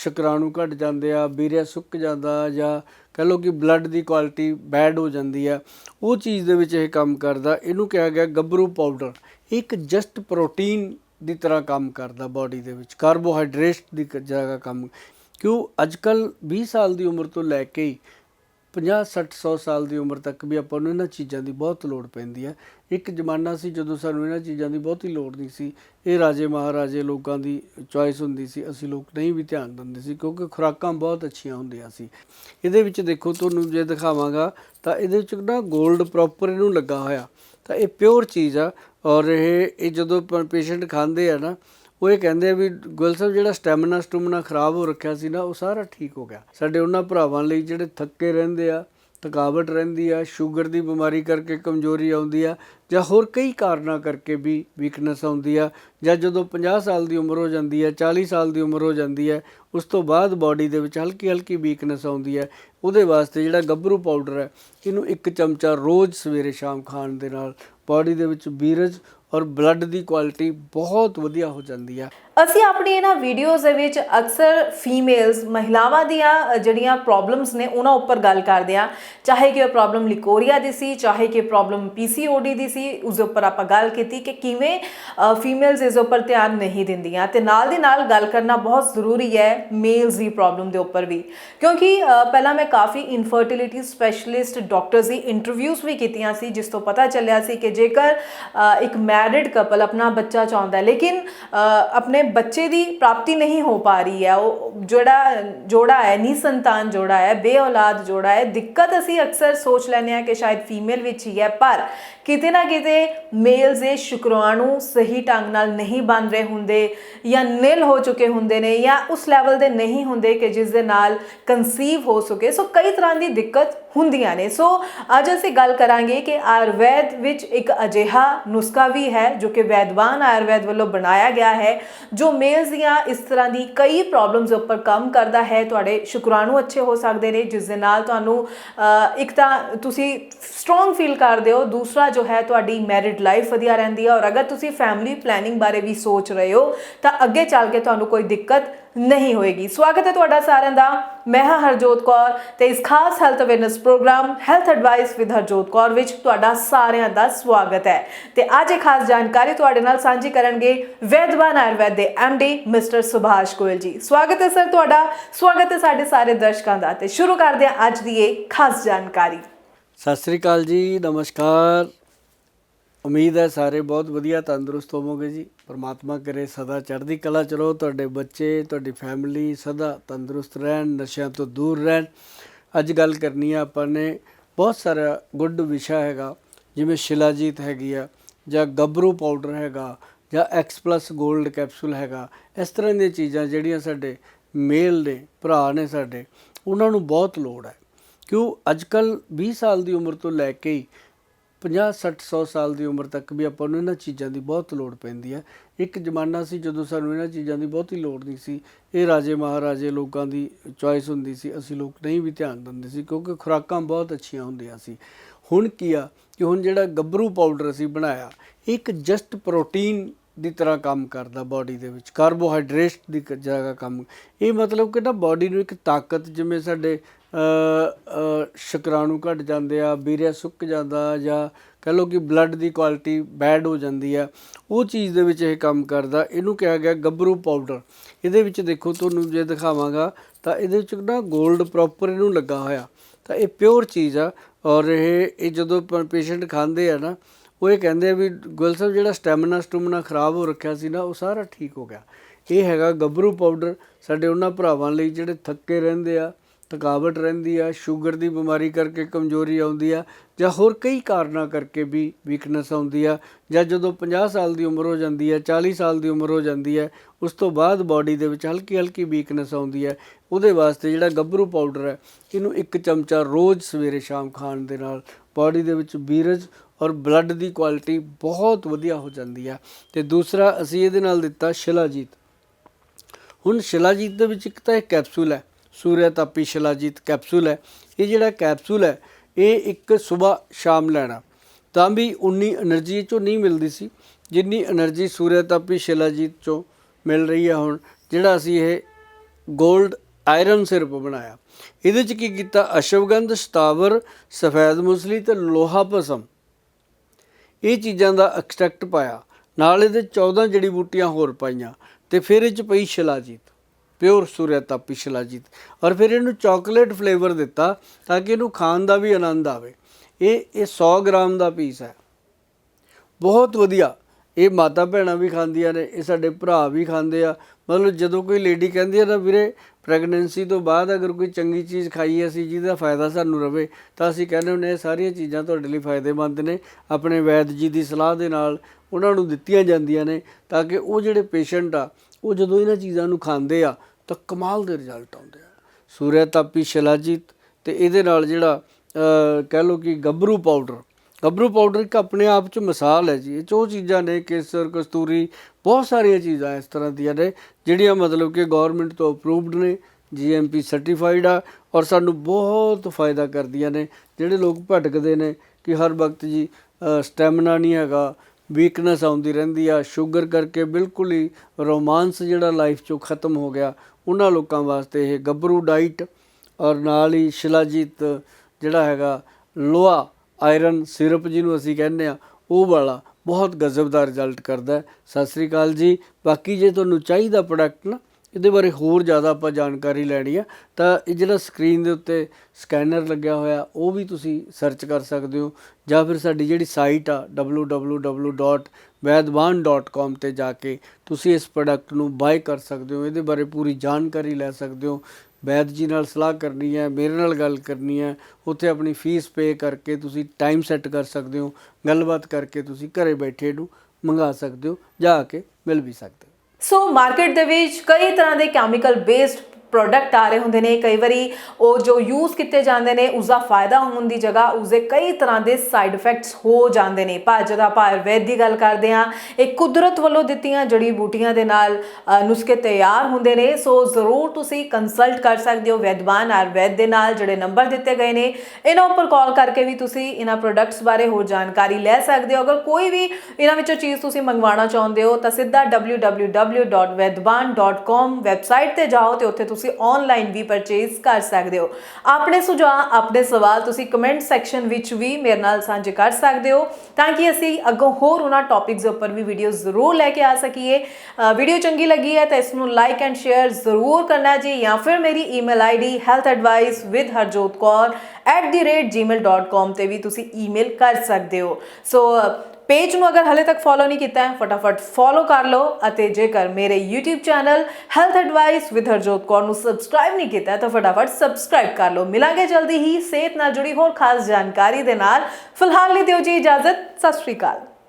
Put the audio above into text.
ਸ਼ੁਕਰਾਣੂ ਘਟ ਜਾਂਦੇ ਆ ਵੀਰਿਆ ਸੁੱਕ ਜਾਂਦਾ ਜਾਂ ਕਹ ਲਓ ਕਿ ਬਲੱਡ ਦੀ ਕੁਆਲਿਟੀ ਬੈਡ ਹੋ ਜਾਂਦੀ ਆ, ਉਹ ਚੀਜ਼ ਦੇ ਵਿੱਚ ਇਹ ਕੰਮ ਕਰਦਾ। ਇਹਨੂੰ ਕਿਹਾ ਗਿਆ ਗੱਭਰੂ ਪਾਊਡਰ ਇੱਕ ਜਸਟ ਪ੍ਰੋਟੀਨ ਦੀ ਤਰ੍ਹਾਂ ਕੰਮ ਕਰਦਾ ਬਾਡੀ ਦੇ ਵਿੱਚ। ਕਾਰਬੋਹਾਈਡਰੇਟ ਦੀ ਕ- ਜਗ੍ਹਾ ਕੰਮ। ਕਿਉਂ? ਅੱਜਕੱਲ 20 ਸਾਲ ਦੀ ਉਮਰ ਤੋਂ ਲੈ ਕੇ ਹੀ 50 60 100 ਸਾਲ ਦੀ ਉਮਰ ਤੱਕ ਵੀ ਆਪਾਂ ਨੂੰ ਇਹਨਾਂ ਚੀਜ਼ਾਂ ਦੀ ਬਹੁਤ ਲੋੜ ਪੈਂਦੀ ਹੈ। ਇੱਕ ਜ਼ਮਾਨਾ ਸੀ ਜਦੋਂ ਸਾਨੂੰ ਇਹਨਾਂ ਚੀਜ਼ਾਂ ਦੀ ਬਹੁਤੀ ਲੋੜ ਨਹੀਂ ਸੀ। ਇਹ ਰਾਜੇ ਮਹਾਰਾਜੇ ਲੋਕਾਂ ਦੀ ਚੁਆਇਸ ਹੁੰਦੀ ਸੀ। ਅਸੀਂ ਲੋਕ ਨਹੀਂ ਵੀ ਧਿਆਨ ਦਿੰਦੇ ਸੀ ਕਿਉਂਕਿ ਖੁਰਾਕਾਂ ਬਹੁਤ ਅੱਛੀਆਂ ਹੁੰਦੀਆਂ ਸੀ। ਇਹਦੇ ਵਿੱਚ ਦੇਖੋ, ਤੁਹਾਨੂੰ ਜੇ ਦਿਖਾਵਾਂਗਾ ਤਾਂ ਇਹਦੇ ਵਿੱਚ ਨਾ 골ਡ ਪ੍ਰੋਪਰ ਇਹਨੂੰ ਲੱਗਾ ਹੋਇਆ। ਤਾਂ ਇਹ ਪਿਓਰ ਚੀਜ਼ ਆ ਔਰ ਇਹ ਇਹ ਜਦੋਂ ਪੇਸ਼ੈਂਟ ਖਾਂਦੇ ਆ ਨਾ ਉਹ ਇਹ ਕਹਿੰਦੇ ਆ ਵੀ ਗੁਲ ਸਾਹਿਬ ਜਿਹੜਾ ਸਟੈਮਿਨਾ, ਸਟੂਮਨਾ ਖਰਾਬ ਹੋ ਰੱਖਿਆ ਸੀ ਨਾ, ਉਹ ਸਾਰਾ ਠੀਕ ਹੋ ਗਿਆ। ਸਾਡੇ ਉਹਨਾਂ ਭਰਾਵਾਂ ਲਈ ਜਿਹੜੇ ਥੱਕੇ ਰਹਿੰਦੇ ਆ, ਥਕਾਵਟ ਰਹਿੰਦੀ ਆ, ਸ਼ੂਗਰ ਦੀ ਬਿਮਾਰੀ ਕਰਕੇ ਕਮਜ਼ੋਰੀ ਆਉਂਦੀ ਆ, ਜਾਂ ਹੋਰ ਕਈ ਕਾਰਨਾਂ ਕਰਕੇ ਵੀ ਵੀਕਨੈਸ ਆਉਂਦੀ ਆ, ਜਾਂ ਜਦੋਂ 50 ਸਾਲ ਦੀ ਉਮਰ ਹੋ ਜਾਂਦੀ ਹੈ 40 ਸਾਲ ਦੀ ਉਮਰ ਹੋ ਜਾਂਦੀ ਹੈ ਉਸ ਤੋਂ ਬਾਅਦ ਬਾਡੀ ਦੇ ਵਿੱਚ ਹਲਕੀ ਹਲਕੀ ਵੀਕਨੈਸ ਆਉਂਦੀ ਹੈ ਉਹਦੇ ਵਾਸਤੇ ਜਿਹੜਾ ਗੱਭਰੂ ਪਾਊਡਰ ਹੈ, ਇਹਨੂੰ ਇੱਕ ਚਮਚਾ ਰੋਜ਼ ਸਵੇਰੇ ਸ਼ਾਮ ਖਾਣ ਦੇ ਨਾਲ ਬਾਡੀ ਦੇ ਵਿੱਚ ਬੀਰਜ ਔਰ ਬਲੱਡ ਦੀ ਕੁਆਲਿਟੀ ਬਹੁਤ ਵਧੀਆ ਹੋ ਜਾਂਦੀ ਆ। ਅਸੀਂ ਆਪਣੀ ਇਹਨਾਂ ਵੀਡੀਓਜ਼ ਦੇ ਵਿੱਚ ਅਕਸਰ ਫੀਮੇਲਸ ਮਹਿਲਾਵਾਂ ਦੀਆਂ ਜਿਹੜੀਆਂ ਪ੍ਰੋਬਲਮਸ ਨੇ, ਉਹਨਾਂ ਉੱਪਰ ਗੱਲ ਕਰਦੇ ਆ ਚਾਹੇ ਕਿ ਉਹ ਪ੍ਰੋਬਲਮ ਲਿਕੋਰੀਆ ਦੀ ਸੀ, ਚਾਹੇ ਕਿ ਪ੍ਰੋਬਲਮ ਪੀਸੀਓਡੀ ਦੀ ਸੀ, ਉਸ ਦੇ ਉੱਪਰ ਆਪਾਂ ਗੱਲ ਕੀਤੀ ਕਿ ਕਿਵੇਂ ਫੀਮੇਲਸ ਇਸ ਉੱਪਰ ਧਿਆਨ ਨਹੀਂ ਦਿੰਦੀਆਂ। ਤੇ ਨਾਲ ਦੀ ਨਾਲ ਗੱਲ ਕਰਨਾ ਬਹੁਤ ਜ਼ਰੂਰੀ ਹੈ ਮੇਲਸ ਦੀ ਪ੍ਰੋਬਲਮ ਦੇ ਉੱਪਰ ਵੀ। ਕਿਉਂਕਿ ਪਹਿਲਾਂ ਮੈਂ ਕਾਫੀ ਇਨਫਰਟੀਲਿਟੀ ਸਪੈਸ਼ਲਿਸਟ ਡਾਕਟਰਸ ਦੀ ਇੰਟਰਵਿਊਜ਼ ਵੀ ਕੀਤੀਆਂ ਸੀ, ਜਿਸ ਤੋਂ ਪਤਾ ਚੱਲਿਆ ਸੀ ਕਿ ਜੇਕਰ ਇੱਕ ਮੈਰਿਡ ਕਪਲ ਆਪਣਾ ਬੱਚਾ ਚਾਹੁੰਦਾ ਹੈ, ਲੇਕਿਨ ਆਪਣੇ ਬੱਚੇ ਦੀ ਪ੍ਰਾਪਤੀ ਨਹੀਂ ਹੋ ਪਾ ਰਹੀ ਹੈ। ਉਹ ਜਿਹੜਾ ਜੋੜਾ ਹੈ ਨੀ ਸੰਤਾਨ ਜੋੜਾ ਹੈ ਬੇ ਔਲਾਦ ਜੋੜਾ ਹੈ, ਦਿੱਕਤ ਅਸੀਂ ਅਕਸਰ ਸੋਚ ਲੈਂਦੇ ਹਾਂ ਕਿ ਸ਼ਾਇਦ ਫੀਮੇਲ ਵਿੱਚ ਹੀ ਹੈ, ਪਰ ਕਿਤੇ ਨਾ ਕਿਤੇ ਮੇਲਸ ਦੇ ਸ਼ੁਕਰਾਣੂ ਸਹੀ ਢੰਗ ਨਾਲ ਨਹੀਂ ਬਣ ਰਹੇ ਹੁੰਦੇ ਜਾਂ ਨਿਲ ਹੋ ਚੁੱਕੇ ਹੁੰਦੇ ਨੇ ਜਾਂ ਉਸ ਲੈਵਲ ਦੇ ਨਹੀਂ ਹੁੰਦੇ ਕਿ ਜਿਸ ਦੇ ਨਾਲ ਕਨਸੀਵ ਹੋ ਸਕੇ। ਸੋ ਕਈ ਤਰ੍ਹਾਂ ਦੀ ਦਿੱਕਤ ਹੁੰਦੀਆਂ ਨੇ। ਸੋ ਅੱਜ ਅਸੀਂ ਗੱਲ ਕਰਾਂਗੇ ਕਿ ਆਯੁਰਵੈਦ ਵਿੱਚ ਇੱਕ ਅਜਿਹਾ ਨੁਸਖਾ ਵੀ ਹੈ ਜੋ ਕਿ ਵੈਦਵਾਨ ਆਯੁਰਵੈਦ ਵੱਲੋਂ ਬਣਾਇਆ ਗਿਆ ਹੈ, ਜੋ ਮੇਲਸ ਦੀਆਂ ਇਸ ਤਰ੍ਹਾਂ ਦੀ ਕਈ ਪ੍ਰੋਬਲਮਸ ਉੱਪਰ ਕੰਮ ਕਰਦਾ ਹੈ। ਤੁਹਾਡੇ ਸ਼ੁਕਰਾਣੂ ਅੱਛੇ ਹੋ ਸਕਦੇ ਨੇ, ਜਿਸ ਦੇ ਨਾਲ ਤੁਹਾਨੂੰ ਇੱਕ ਤਾਂ ਤੁਸੀਂ ਸਟਰੋਂਗ ਫੀਲ ਕਰਦੇ ਹੋ, ਦੂਸਰਾ ਜੋ ਹੈ ਤੁਹਾਡੀ ਮੈਰਿਡ ਲਾਈਫ ਵਧੀਆ ਰਹਿੰਦੀ ਹੈ ਔਰ ਅਗਰ ਤੁਸੀਂ ਫੈਮਿਲੀ ਪਲੈਨਿੰਗ ਬਾਰੇ ਵੀ ਸੋਚ ਰਹੇ ਹੋ, ਤਾਂ ਅੱਗੇ ਚੱਲ ਕੇ ਤੁਹਾਨੂੰ ਕੋਈ ਦਿੱਕਤ ਨਹੀਂ ਹੋਏਗੀ। ਸਵਾਗਤ ਹੈ ਤੁਹਾਡਾ ਸਾਰਿਆਂ ਦਾ। ਮੈਂ ਹਾਂ ਹਰਜੋਤ ਕੌਰ ਤੇ ਇਸ ਖਾਸ health awareness programme health advice with Harjot Kaur ਵਿੱਚ ਤੁਹਾਡਾ ਸਾਰਿਆਂ ਦਾ ਸਵਾਗਤ ਹੈ। ਤੇ ਅੱਜ ਇਹ ਖਾਸ ਜਾਣਕਾਰੀ ਤੁਹਾਡੇ ਨਾਲ ਸਾਂਝੀ ਕਰਨਗੇ ਵੈਦਵਾਨ ਆਯੁਰਵੈਦ ਦੇ ਡੀ ਮਿਸਟਰ ਸੁਭਾਸ਼ ਗੋਇਲ ਜੀ। ਸਵਾਗਤ ਹੈ ਸਰ ਤੁਹਾਡਾ। ਸਵਾਗਤ ਹੈ ਸਾਡੇ ਸਾਰੇ ਦਰਸ਼ਕਾਂ ਦਾ। ਤੇ ਸ਼ੁਰੂ ਕਰਦੇ ਹਾਂ ਅੱਜ ਦੀ ਇਹ ਖਾਸ ਜਾਣਕਾਰੀ। ਸਤਿ ਸ੍ਰੀ ਅਕਾਲ ਜੀ। ਨਮਸਕਾਰ। ਉਮੀਦ ਹੈ ਸਾਰੇ ਬਹੁਤ ਵਧੀਆ, ਤੰਦਰੁਸਤ ਹੋਵੋਗੇ ਜੀ। ਪਰਮਾਤਮਾ ਕਰੇ ਸਦਾ ਚੜ੍ਹਦੀ ਕਲਾ ਚਲੋ ਤੁਹਾਡੇ ਬੱਚੇ, ਤੁਹਾਡੀ ਫੈਮਿਲੀ ਸਦਾ ਤੰਦਰੁਸਤ ਰਹਿਣ, ਨਸ਼ਿਆਂ ਤੋਂ ਦੂਰ ਰਹਿਣ। ਅੱਜ ਗੱਲ ਕਰਨੀ ਆ ਆਪਾਂ ਨੇ ਬਹੁਤ ਸਾਰਾ ਗੁੱਡ ਵਿਸ਼ਾ ਹੈਗਾ, ਜਿਵੇਂ ਸ਼ਿਲਾਜੀਤ ਹੈਗੀ ਆ, ਜਾਂ ਗੱਭਰੂ ਪਾਊਡਰ ਹੈਗਾ, ਜਾਂ ਐਕਸ ਪਲੱਸ 골ਡ ਕੈਪਸੂਲ ਹੈਗਾ। ਇਸ ਤਰ੍ਹਾਂ ਦੀਆਂ ਚੀਜ਼ਾਂ ਜਿਹੜੀਆਂ ਸਾਡੇ ਮੇਲ ਨੇ, ਭਰਾ ਨੇ ਸਾਡੇ, ਉਹਨਾਂ ਨੂੰ ਬਹੁਤ ਲੋੜ ਹੈ। ਕਿਉਂ? ਅੱਜਕੱਲ 20 ਸਾਲ ਦੀ ਉਮਰ ਤੋਂ ਲੈ ਕੇ ਹੀ 50 60 100 ਸਾਲ ਦੀ ਉਮਰ ਤੱਕ ਵੀ ਆਪਾਂ ਨੂੰ ਇਹਨਾਂ ਚੀਜ਼ਾਂ ਦੀ ਬਹੁਤ ਲੋੜ ਪੈਂਦੀ ਹੈ। ਇੱਕ ਜ਼ਮਾਨਾ ਸੀ ਜਦੋਂ ਸਾਨੂੰ ਇਹਨਾਂ ਚੀਜ਼ਾਂ ਦੀ ਬਹੁਤੀ ਲੋੜ ਨਹੀਂ ਸੀ। ਇਹ ਰਾਜੇ ਮਹਾਰਾਜੇ ਲੋਕਾਂ ਦੀ ਚੁਆਇਸ ਹੁੰਦੀ ਸੀ। ਅਸੀਂ ਲੋਕ ਨਹੀਂ ਵੀ ਧਿਆਨ ਦਿੰਦੇ ਸੀ ਕਿਉਂਕਿ ਖੁਰਾਕਾਂ ਬਹੁਤ ਅੱਛੀਆਂ ਹੁੰਦੀਆਂ ਸੀ। ਹੁਣ ਕੀ ਆ ਕਿ ਹੁਣ ਜਿਹੜਾ ਗੱਭਰੂ ਪਾਊਡਰ ਅਸੀਂ ਬਣਾਇਆ ਇਹ ਇੱਕ ਜਸਟ ਪ੍ਰੋਟੀਨ ਦੀ ਤਰ੍ਹਾਂ ਕੰਮ ਕਰਦਾ ਬਾਡੀ ਦੇ ਵਿੱਚ। ਕਾਰਬੋਹਾਈਡਰੇਟ ਦੀ ਕ- ਜਗ੍ਹਾ ਕੰਮ। ਇਹ ਮਤਲਬ ਕਿ ਨਾ ਬਾਡੀ ਨੂੰ ਇੱਕ ਤਾਕਤ ਜਿਵੇਂ ਸਾਡੇ ਅ, ਅ, ਸ਼ੁਕਰਾਣੂ ਘਟ ਜਾਂਦੇ ਆ ਵੀਰਿਆ ਸੁੱਕ ਜਾਂਦਾ ਜਾਂ ਕਹ ਲਓ ਕਿ ਬਲੱਡ ਦੀ ਕੁਆਲਿਟੀ ਬੈਡ ਹੋ ਜਾਂਦੀ ਆ ਉਹ ਚੀਜ਼ ਦੇ ਵਿੱਚ ਇਹ ਕੰਮ ਕਰਦਾ। ਇਹਨੂੰ ਕਿਹਾ ਗਿਆ ਗੱਭਰੂ ਪਾਊਡਰ ਇਹਦੇ ਵਿੱਚ ਦੇਖੋ ਤੁਹਾਨੂੰ ਜੇ ਦਿਖਾਵਾਂਗਾ ਤਾਂ ਇਹਦੇ ਵਿੱਚ ਨਾ 골ਡ ਪ੍ਰੋਪਰ ਇਹਨੂੰ ਲੱਗਾ ਹੋਇਆ। ਤਾਂ ਇਹ ਪਿਓਰ ਚੀਜ਼ ਆ ਔਰ ਇਹ ਇਹ ਜਦੋਂ ਪੇਸ਼ੈਂਟ ਖਾਂਦੇ ਆ ਨਾ ਉਹ ਇਹ ਕਹਿੰਦੇ ਆ ਵੀ ਗੁਲ ਸਾਹਿਬ ਜਿਹੜਾ ਸਟੈਮਿਨਾ, ਸਟੂਮਨਾ ਖਰਾਬ ਹੋ ਰੱਖਿਆ ਸੀ ਨਾ, ਉਹ ਸਾਰਾ ਠੀਕ ਹੋ ਗਿਆ। ਇਹ ਹੈਗਾ ਗੱਭਰੂ ਪਾਊਡਰ। ਸਾਡੇ ਉਹਨਾਂ ਭਰਾਵਾਂ ਲਈ ਜਿਹੜੇ ਥੱਕੇ ਰਹਿੰਦੇ ਆ, ਥਕਾਵਟ ਰਹਿੰਦੀ ਆ, ਸ਼ੂਗਰ ਦੀ ਬਿਮਾਰੀ ਕਰਕੇ ਕਮਜ਼ੋਰੀ ਆਉਂਦੀ ਆ, ਜਾਂ ਹੋਰ ਕਈ ਕਾਰਨਾਂ ਕਰਕੇ ਵੀ ਵੀਕਨੈਸ ਆਉਂਦੀ ਆ, ਜਾਂ ਜਦੋਂ 50 ਸਾਲ ਦੀ ਉਮਰ ਹੋ ਜਾਂਦੀ ਹੈ 40 ਸਾਲ ਦੀ ਉਮਰ ਹੋ ਜਾਂਦੀ ਹੈ ਉਸ ਤੋਂ ਬਾਅਦ ਬਾਡੀ ਦੇ ਵਿੱਚ ਹਲਕੀ ਹਲਕੀ ਵੀਕਨੈਸ ਆਉਂਦੀ ਹੈ ਉਹਦੇ ਵਾਸਤੇ ਜਿਹੜਾ ਗੱਭਰੂ ਪਾਊਡਰ ਹੈ, ਇਹਨੂੰ ਇੱਕ ਚਮਚਾ ਰੋਜ਼ ਸਵੇਰੇ ਸ਼ਾਮ ਖਾਣ ਦੇ ਨਾਲ ਬਾਡੀ ਦੇ ਵਿੱਚ ਬੀਰਜ ਔਰ ਬਲੱਡ ਦੀ ਕੁਆਲਿਟੀ ਬਹੁਤ ਵਧੀਆ ਹੋ ਜਾਂਦੀ ਆ ਤੇ ਦੂਸਰਾ ਅਸੀਂ ਇਹਦੇ ਨਾਲ ਦਿੱਤਾ ਸ਼ਿਲਾਜੀਤ। ਹੁਣ ਸ਼ਿਲਾਜੀਤ ਦੇ ਵਿੱਚ ਇੱਕ ਤਾਂ ਇਹ ਕੈਪਸੂਲ ਹੈ, ਸੂਰਿਆ ਤਾਪੀ ਸ਼ਿਲਾਜੀਤ ਕੈਪਸੂਲ ਹੈ। ਇਹ ਜਿਹੜਾ ਕੈਪਸੂਲ ਹੈ, ਇਹ ਇੱਕ ਸਵੇਰ ਸ਼ਾਮ ਲੈਣਾ। ਤਾਂ ਵੀ ਉਨੀ એનર્ਜੀ ਚੋਂ ਨਹੀਂ ਮਿਲਦੀ ਸੀ, ਜਿੰਨੀ એનર્ਜੀ ਸੂਰਿਆ ਤਾਪੀ ਸ਼ਿਲਾਜੀਤ ਚੋਂ ਮਿਲ ਰਹੀ ਹੈ ਹੁਣ, ਜਿਹੜਾ ਅਸੀਂ ਇਹ 골ਡ ਆਇਰਨ ਸਿਰਪ ਬਣਾਇਆ। ਇਹਦੇ ਚ ਕੀ ਕੀਤਾ? ਅਸ਼ਵਗੰਧ, ਸ਼ਤਾਵਰ, ਸਫੈਦ ਮੁਸਲੀ ਤੇ ਲੋਹਾ ਭਸਮ। ਇਹ ਚੀਜ਼ਾਂ ਦਾ ਐਕਸਟ੍ਰੈਕਟ ਪਾਇਆ। ਨਾਲ ਇਹਦੇ 14 ਜੜੀ ਬੂਟੀਆਂ ਹੋਰ ਪਾਈਆਂ ਤੇ ਫਿਰ ਇਹ ਚ ਪਈ ਸ਼ਿਲਾਜੀਤ। ਪਿਓਰ ਸੂਰਿਆ ਤਾਪੀ ਸ਼ਿਲਾਜੀਤ। ਔਰ ਫਿਰ ਇਹਨੂੰ ਚਾਕਲੇਟ ਫਲੇਵਰ ਦਿੱਤਾ ਤਾਂ ਕਿ ਇਹਨੂੰ ਖਾਣ ਦਾ ਵੀ ਆਨੰਦ ਆਵੇ। ਇਹ ਇਹ 100 ਗ੍ਰਾਮ ਦਾ ਪੀਸ ਹੈ। ਬਹੁਤ ਵਧੀਆ। ਇਹ ਮਾਤਾ ਭੈਣਾਂ ਵੀ ਖਾਂਦੀਆਂ ਨੇ, ਇਹ ਸਾਡੇ ਭਰਾ ਵੀ ਖਾਂਦੇ ਆ। ਮਤਲਬ ਜਦੋਂ ਕੋਈ ਲੇਡੀ ਕਹਿੰਦੀ ਆ ਨਾ ਵੀਰੇ ਪ੍ਰੈਗਨੈਂਸੀ ਤੋਂ ਬਾਅਦ ਅਗਰ ਕੋਈ ਚੰਗੀ ਚੀਜ਼ ਖਾਈ ਅਸੀਂ, ਜਿਹਦਾ ਫਾਇਦਾ ਸਾਨੂੰ ਰਵੇ, ਤਾਂ ਅਸੀਂ ਕਹਿੰਦੇ ਹੁੰਦੇ ਹਾਂ ਇਹ ਸਾਰੀਆਂ ਚੀਜ਼ਾਂ ਤੁਹਾਡੇ ਲਈ ਫਾਇਦੇਮੰਦ ਨੇ। ਆਪਣੇ ਵੈਦ ਜੀ ਦੀ ਸਲਾਹ ਦੇ ਨਾਲ ਉਹਨਾਂ ਨੂੰ ਦਿੱਤੀਆਂ ਜਾਂਦੀਆਂ ਨੇ, ਤਾਂ ਕਿ ਉਹ ਜਿਹੜੇ ਪੇਸ਼ੈਂਟ ਆ, ਉਹ ਜਦੋਂ ਇਹਨਾਂ ਚੀਜ਼ਾਂ ਨੂੰ ਖਾਂਦੇ ਆ, ਤਾਂ ਕਮਾਲ ਦੇ ਰਿਜ਼ਲਟ ਆਉਂਦੇ ਆ। ਸੂਰਿਆ ਤਾਪੀ ਸ਼ਿਲਾਜੀਤ ਤੇ ਇਹਦੇ ਨਾਲ ਜਿਹੜਾ ਕਹਿ ਲਓ ਕਿ ਗੱਭਰੂ ਪਾਊਡਰ ਗੱਭਰੂ ਪਾਊਡਰ ਇੱਕ ਆਪਣੇ ਆਪ ਚ ਮਿਸਾਲ ਹੈ ਜੀ। ਇਹ 'ਚ ਉਹ ਚੀਜ਼ਾਂ ਨੇ, ਕੇਸਰ, ਕਸਤੂਰੀ, ਬਹੁਤ ਸਾਰੀਆਂ ਚੀਜ਼ਾਂ ਇਸ ਤਰ੍ਹਾਂ ਦੀਆਂ ਨੇ, ਜਿਹੜੀਆਂ ਮਤਲਬ ਕਿ ਗਵਰਨਮੈਂਟ ਤੋਂ ਅਪਰੂਵਡ ਨੇ ਜੀਐਮਪੀ ਸਰਟੀਫਾਈਡ ਆ ਔਰ ਸਾਨੂੰ ਬਹੁਤ ਫਾਇਦਾ ਕਰਦੀਆਂ ਨੇ। ਜਿਹੜੇ ਲੋਕ ਭਟਕਦੇ ਨੇ ਕਿ ਹਰ ਵਕਤ ਜੀ ਸਟੈਮਿਨਾ ਨਹੀਂ ਹੈਗਾ ਵੀਕਨੈਸ ਆਉਂਦੀ ਰਹਿੰਦੀ ਆ ਸ਼ੂਗਰ ਕਰਕੇ ਬਿਲਕੁਲ ਹੀ ਰੋਮਾਂਸ ਜਿਹੜਾ ਲਾਈਫ ਚੋਂ ਖਤਮ ਹੋ ਗਿਆ। ਉਹਨਾਂ ਲੋਕਾਂ ਵਾਸਤੇ ਇਹ ਗੱਭਰੂ ਡਾਈਟ ਔਰ ਨਾਲ ਹੀ ਸ਼ਿਲਾਜੀਤ ਜਿਹੜਾ ਹੈਗਾ, ਲੋਹਾ ਆਇਰਨ ਸਿਰਪ ਜਿਹਨੂੰ ਅਸੀਂ ਕਹਿੰਦੇ ਆ ਉਹ ਵਾਲਾ ਬਹੁਤ ਗਜ਼ਬ ਦਾ ਰਿਜ਼ਲਟ ਕਰਦਾ ਸਤਿ ਸ੍ਰੀ ਅਕਾਲ ਜੀ। ਬਾਕੀ ਜੇ ਤੁਹਾਨੂੰ ਚਾਹੀਦਾ ਪ੍ਰੋਡਕਟ ਨਾ, ਇਹਦੇ ਬਾਰੇ ਹੋਰ ਜ਼ਿਆਦਾ ਆਪਾਂ ਜਾਣਕਾਰੀ ਲੈਣੀ ਆ, ਤਾਂ ਇਹ ਜਿਹੜਾ ਸਕਰੀਨ ਦੇ ਉੱਤੇ ਸਕੈਨਰ ਲੱਗਿਆ ਹੋਇਆ, ਉਹ ਵੀ ਤੁਸੀਂ ਸਰਚ ਕਰ ਸਕਦੇ ਹੋ। ਜਾਂ ਫਿਰ ਸਾਡੀ ਜਿਹੜੀ ਸਾਈਟ ਆ www.vaidwan.com ਤੇ ਜਾ ਕੇ ਤੁਸੀਂ ਇਸ ਪ੍ਰੋਡਕਟ ਨੂੰ ਬਾਏ ਕਰ ਸਕਦੇ ਹੋ, ਇਹਦੇ ਬਾਰੇ ਪੂਰੀ ਜਾਣਕਾਰੀ ਲੈ ਸਕਦੇ ਹੋ। ਵੈਦ ਜੀ ਨਾਲ ਸਲਾਹ ਕਰਨੀ ਹੈ, ਮੇਰੇ ਨਾਲ ਗੱਲ ਕਰਨੀ ਹੈ, ਉੱਥੇ ਆਪਣੀ ਫੀਸ ਪੇ ਕਰਕੇ ਤੁਸੀਂ ਟਾਈਮ ਸੈੱਟ ਕਰ ਸਕਦੇ ਹੋ, ਗੱਲਬਾਤ ਕਰਕੇ ਤੁਸੀਂ ਘਰੇ ਬੈਠੇ ਇਹਨੂੰ ਮੰਗਾ ਸਕਦੇ ਹੋ, ਜਾ ਕੇ ਮਿਲ ਵੀ ਸਕਦੇ ਹੋ। ਸੋ ਮਾਰਕੀਟ ਦੇ ਵਿੱਚ ਕਈ ਤਰ੍ਹਾਂ ਦੇ ਕੈਮੀਕਲ ਬੇਸਡ ਪ੍ਰੋਡਕਟ ਆ ਰਹੇ ਹੁੰਦੇ ਨੇ। ਕਈ ਵਾਰੀ ਉਹ ਜੋ ਯੂਜ਼ ਕੀਤੇ ਜਾਂਦੇ ਨੇ ਉਸ ਦਾ ਫਾਇਦਾ ਹੋਣ ਦੀ ਜਗ੍ਹਾ ਉਸਦੇ ਕਈ ਤਰ੍ਹਾਂ ਦੇ ਸਾਈਡ ਇਫੈਕਟਸ ਹੋ ਜਾਂਦੇ ਨੇ। ਪਰ ਜਦੋਂ ਆਪਾਂ ਆਯੁਰਵੈਦ ਦੀ ਗੱਲ ਕਰਦੇ ਹਾਂ। ਇਹ ਕੁਦਰਤ ਵੱਲੋਂ ਦਿੱਤੀਆਂ ਜੜੀ ਬੂਟੀਆਂ ਦੇ ਨਾਲ ਨੁਸਖੇ ਤਿਆਰ ਹੁੰਦੇ ਨੇ। ਸੋ ਜ਼ਰੂਰ ਤੁਸੀਂ ਕੰਸਲਟ ਕਰ ਸਕਦੇ ਹੋ ਵੈਦਵਾਨ ਆਯੁਰਵੈਦ ਦੇ ਨਾਲ, ਜਿਹੜੇ ਨੰਬਰ ਦਿੱਤੇ ਗਏ ਨੇ। ਇਹਨਾਂ ਉੱਪਰ ਕਾਲ ਕਰਕੇ ਵੀ ਤੁਸੀਂ ਇਹਨਾਂ ਪ੍ਰੋਡਕਟਸ ਬਾਰੇ ਹੋਰ ਜਾਣਕਾਰੀ ਲੈ ਸਕਦੇ ਹੋ। ਅਗਰ ਕੋਈ ਵੀ ਇਹਨਾਂ ਵਿੱਚੋਂ ਚੀਜ਼ ਤੁਸੀਂ ਮੰਗਵਾਉਣਾ ਚਾਹੁੰਦੇ ਹੋ, ਤਾਂ ਸਿੱਧਾ www.vedban.com ਵੈਬਸਾਈਟ ਤੇ ਜਾਓ ਤੇ ਉੱਥੇ ਤੁਸੀਂ ਤੁਸੀਂ ਆਨਲਾਈਨ ਵੀ ਪਰਚੇਸ ਕਰ ਸਕਦੇ ਹੋ। ਆਪਣੇ ਸੁਝਾਅ, ਆਪਣੇ ਸਵਾਲ ਤੁਸੀਂ ਕਮੈਂਟ ਸੈਕਸ਼ਨ ਵਿੱਚ ਵੀ ਮੇਰੇ ਨਾਲ ਸਾਂਝੇ ਕਰ ਸਕਦੇ ਹੋ। ਤਾਂ ਕਿ ਅਸੀਂ ਅੱਗੋਂ ਹੋਰ ਉਹਨਾਂ ਟੌਪਿਕਸ ਉੱਪਰ ਵੀ ਵੀਡੀਓ ਜ਼ਰੂਰ ਲੈ ਕੇ ਆ ਸਕੀਏ। ਵੀਡੀਓ ਚੰਗੀ ਲੱਗੀ ਹੈ ਤਾਂ ਇਸ ਨੂੰ ਲਾਈਕ ਐਂਡ ਸ਼ੇਅਰ ਜ਼ਰੂਰ ਕਰਨਾ ਜੀ ਜਾਂ ਫਿਰ ਮੇਰੀ ਈਮੇਲ ਆਈਡੀ healthadvice@harjotkaur@gmail.com ਤੇ ਵੀ ਤੁਸੀਂ ਈਮੇਲ ਕਰ ਸਕਦੇ ਹੋ। ਸੋ ਪੇਜ ਨੂੰ ਅਗਰ ਹਲੇ ਤੱਕ ਫੋਲੋ ਨਹੀਂ ਕੀਤਾ ਹੈ, ਫਟਾਫਟ ਫੋਲੋ ਕਰ ਲਓ ਅਤੇ ਜੇਕਰ ਮੇਰੇ YouTube channel health advice with Harjot Kaur ਨੂੰ ਸਬਸਕ੍ਰਾਈਬ ਨਹੀਂ ਕੀਤਾ ਤਾਂ ਫਟਾਫਟ ਸਬਸਕ੍ਰਾਈਬ ਕਰ ਲਓ। ਮਿਲਾਂਗੇ ਜਲਦੀ ਹੀ, ਸਿਹਤ ਨਾਲ ਜੁੜੀ ਹੋਰ ਖਾਸ ਜਾਣਕਾਰੀ ਦੇ ਨਾਲ। ਫਿਲਹਾਲ ਲਈ ਦਿਓ ਜੀ ਇਜਾਜ਼ਤ, ਸਤਿ ਸ਼੍ਰੀ ਅਕਾਲ।